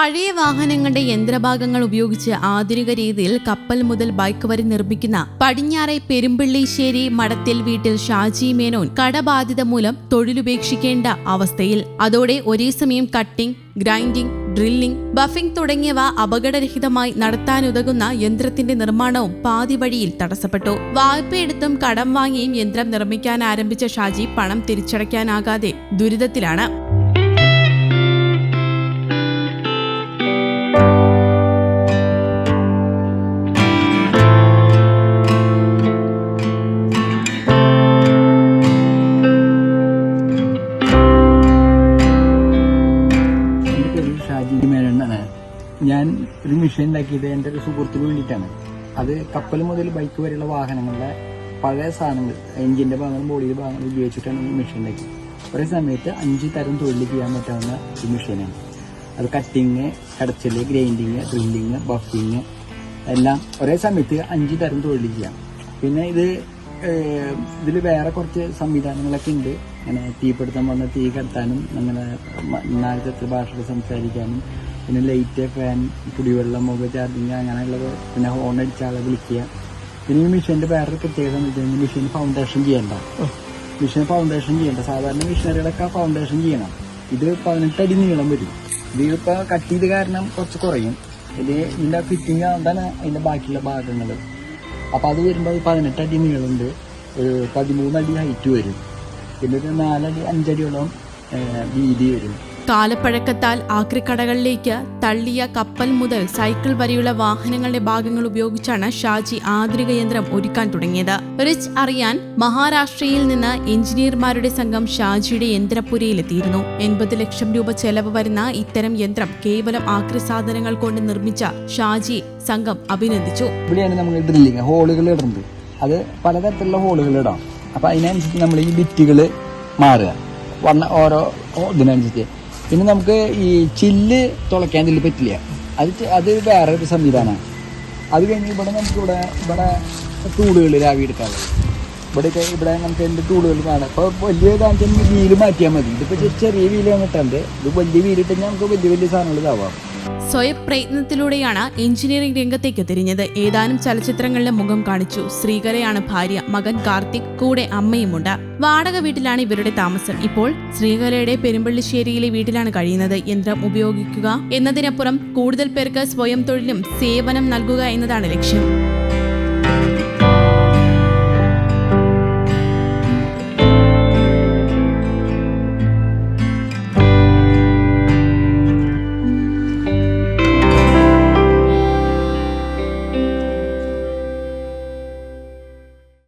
പഴയ വാഹനങ്ങളുടെ യന്ത്രഭാഗങ്ങൾ ഉപയോഗിച്ച് ആധുനിക രീതിയിൽ കപ്പൽ മുതൽ ബൈക്ക് വരെ നിർമ്മിക്കുന്ന പടിഞ്ഞാറെ പെരുമ്പിള്ളിശ്ശേരി മടത്തിൽ വീട്ടിൽ ഷാജി മേനോൻ കടബാധിത മൂലം തൊഴിലുപേക്ഷിക്കേണ്ട അവസ്ഥയിൽ. അതോടെ ഒരേ സമയം കട്ടിംഗ് ഗ്രൈൻഡിംഗ് ഡ്രില്ലിംഗ് ബഫിംഗ് തുടങ്ങിയവ അപകടരഹിതമായി നടത്താനുതകുന്ന യന്ത്രത്തിന്റെ നിർമ്മാണവും പാതി വഴിയിൽ തടസ്സപ്പെട്ടു. വായ്പയെടുത്തും കടം വാങ്ങിയും യന്ത്രം നിർമ്മിക്കാൻ ആരംഭിച്ച ഷാജി പണം തിരിച്ചടയ്ക്കാനാകാതെ ദുരിതത്തിലാണ്. ഞാൻ ഒരു മിഷൻ ഉണ്ടാക്കിയത് എന്റെ ഒരു സുഹൃത്തിന് വേണ്ടിയിട്ടാണ്. അത് കപ്പൽ മുതൽ ബൈക്ക് വരെയുള്ള വാഹനങ്ങളുടെ പഴയ സാധനങ്ങൾ എഞ്ചിന്റെ ഭാഗങ്ങളും ബോഡിയുടെ ഭാഗങ്ങളും ഉപയോഗിച്ചിട്ടാണ് ഈ മെഷീൻ ഉണ്ടാക്കിയത് ഒരേ സമയത്ത് അഞ്ച് തരം തൊഴിൽ ചെയ്യാൻ പറ്റാവുന്ന ഒരു മെഷീനാണ് അത് കട്ടിങ് കടച്ചൽ ഗ്രൈൻഡിങ് ഡ്രില്ലിങ് ബഫിങ് എല്ലാം ഒരേ സമയത്ത് അഞ്ച് തരം തൊഴിൽ ചെയ്യാം. പിന്നെ ഇത് ഇതിൽ വേറെ കുറച്ച് സംവിധാനങ്ങളൊക്കെ ഉണ്ട്. അങ്ങനെ തീപിടുത്തം വന്ന തീ കടത്താനും അങ്ങനെ മ- നാല് ഭാഷകൾ സംസാരിക്കാനും പിന്നെ ലൈറ്റ് ഫാൻ കുടിവെള്ളം മൊബൈൽ ചാർജിങ് അങ്ങനെയുള്ളത്. പിന്നെ ഹോൺ അടിച്ച ആളെ വിളിക്കുക. പിന്നെ ഈ മെഷീന്റെ വേറൊരു പ്രത്യേകത എന്ന് വെച്ചാൽ മെഷീൻ ഫൗണ്ടേഷൻ ചെയ്യണ്ട. മെഷീൻ ഫൗണ്ടേഷൻ ചെയ്യണ്ട. സാധാരണ മെഷീനറികളൊക്കെ ഫൗണ്ടേഷൻ ചെയ്യണം. ഇത് പതിനെട്ടടി നീളം വരും. ഇത് ഇപ്പോൾ കട്ട് ചെയ്ത് കാരണം കുറച്ച് കുറയും. ഇത് ഇതിന്റെ ഫിറ്റിംഗ് അതാണ് അതിന്റെ ബാക്കിയുള്ള ഭാഗങ്ങൾ അപ്പോൾ അത് വരുമ്പോൾ അത് പതിനെട്ട് അടി നീളമുണ്ട്. ഒരു പതിമൂന്നടി ഹൈറ്റ് വരും. പിന്നെ ഒരു നാലടി അഞ്ചടിയോളം വീതി വരും. കാലപ്പഴക്കത്താൽ ആക്രിക്കടകളിലേക്ക് തള്ളിയ കപ്പൽ മുതൽ സൈക്കിൾ വരെയുള്ള വാഹനങ്ങളുടെ ഭാഗങ്ങൾ ഉപയോഗിച്ചാണ് ഷാജി ആധുനിക യന്ത്രം ഒരുക്കാൻ തുടങ്ങിയത്. റിച്ച് അറിയാൻ മഹാരാഷ്ട്രയിൽ നിന്ന് എഞ്ചിനീയർമാരുടെ സംഘം ഷാജിയുടെ യന്ത്രപ്പുരയിലെത്തിയിരുന്നു. എൺപത് ലക്ഷം രൂപ ചെലവ് വരുന്ന ഇത്തരം യന്ത്രം കേവലം ആക്രി സാധനങ്ങൾ കൊണ്ട് നിർമ്മിച്ച ഷാജി സംഘം അഭിനന്ദിച്ചു. നമ്മൾ ഹോളുകൾ അത് പലതരത്തിലുള്ള ഹോളുകൾ ഇടാം. അപ്പോൾ അതിനനുസരിച്ച് നമ്മൾ ഈ ബിറ്റുകൾ മാറുക. വന്ന ഓരോ ഇതിനനുസരിച്ച്. പിന്നെ നമുക്ക് ഈ ചില്ല് തുളയ്ക്കാൻ ഇതിൽ പറ്റില്ല. അത് അത് വേറെ ഒരു സംവിധാനമാണ് അത് കഴിഞ്ഞ് ഇവിടെ നമുക്ക് ഇവിടെ ഇവിടെ ടൂളുകൾ രാവി എടുക്കാനുള്ളത് ഇവിടെയൊക്കെ ഇവിടെ നമുക്ക് എന്റെ ടൂളുകൾ കാണാം. ഇപ്പോൾ വലിയ കാണിച്ചാൽ വീൽ മാറ്റിയാൽ മതി. ഇതിപ്പോൾ ചെറിയ വീൽ വന്നിട്ടുണ്ട് ഇത് വലിയ വീലിട്ടെങ്കിൽ നമുക്ക് വലിയ വലിയ സാധനങ്ങൾ ഇതാവാം. സ്വയം പ്രയത്നത്തിലൂടെയാണ് എഞ്ചിനീയറിംഗ് രംഗത്തേക്ക് തിരിഞ്ഞത്. ഏതാനും ചലച്ചിത്രങ്ങളിലെ മുഖം കാണിച്ചു. ശ്രീകലയാണ് ഭാര്യ മകൻ കാർത്തിക് കൂടെ അമ്മയുമുണ്ട്. വാടക വീട്ടിലാണ് ഇവരുടെ താമസം. ഇപ്പോൾ ശ്രീകലയുടെ പെരുമ്പള്ളിശ്ശേരിയിലെ വീട്ടിലാണ് കഴിയുന്നത്. യന്ത്രം ഉപയോഗിക്കുക എന്നതിനപ്പുറം കൂടുതൽ പേർക്ക് സ്വയം തൊഴിലും സേവനം നൽകുക എന്നതാണ് ലക്ഷ്യം.